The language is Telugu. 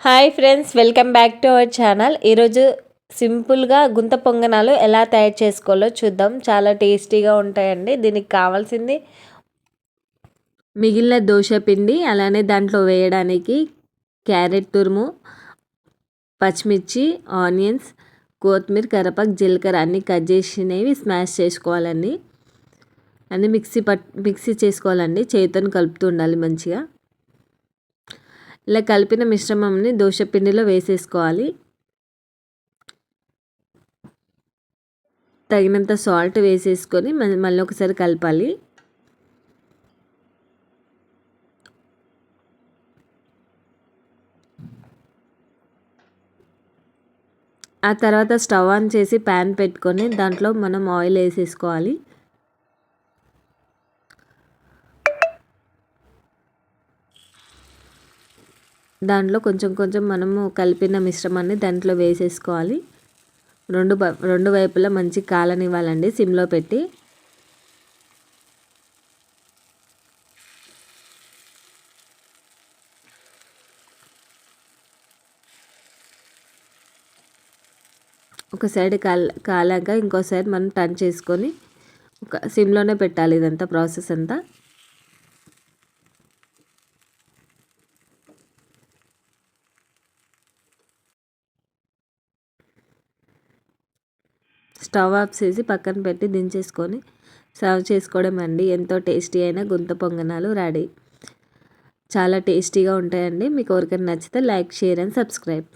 Hi friends welcome back to our channel. ఈరోజు సింపుల్గా గుంత పొంగనాలు ఎలా తయారు చేసుకోవాలో చూద్దాం. చాలా టేస్టీగా ఉంటాయండి. దీనికి కావాల్సింది మిగిలిన దోశ పిండి అలానే దాంట్లో వేయడానికి క్యారెట్ తురుము పచ్చిమిర్చి ఆనియన్స్ కొత్తిమీర కరపాకు జీలకర్ర అన్నీ కట్ చేసినవి స్మాష్ చేసుకోవాలండి. అన్నీ మిక్సీ పట్ మిక్సీ చేసుకోవాలండి. చేతితో కలుపుతూ ఉండాలి మంచిగా. ఇలా కలిపిన మిశ్రమంని దోశ పిండిలో వేసేసుకోవాలి. తగినంత సాల్ట్ వేసేసుకొని మళ్ళీ ఒకసారి కలపాలి. ఆ తర్వాత స్టవ్ ఆన్ చేసి ప్యాన్ పెట్టుకొని దాంట్లో మనం ఆయిల్ వేసేసుకోవాలి. దాంట్లో కొంచెం కొంచెం మనము కలిపిన మిశ్రమాన్ని దాంట్లో వేసేసుకోవాలి. రెండు రెండు వైపులా మంచి కాలనివ్వాలండి సిమ్లో పెట్టి. ఒక సైడ్ కాల కాలాక ఇంకో సైడ్ మనం టర్న్ చేసుకొని ఒక సిమ్లోనే పెట్టాలి ఇదంతా ప్రాసెస్ అంతా. స్టవ్ ఆఫ్ చేసి పక్కన పెట్టి దించేసుకొని సర్వ్ చేసుకోవడం అండి. ఎంతో టేస్టీ అయిన గుంత పొంగనాలు రెడీ. చాలా టేస్టీగా ఉంటాయండి. మీకు ఎవరికైనా నచ్చితే లైక్ షేర్ అండ్ సబ్స్క్రైబ్.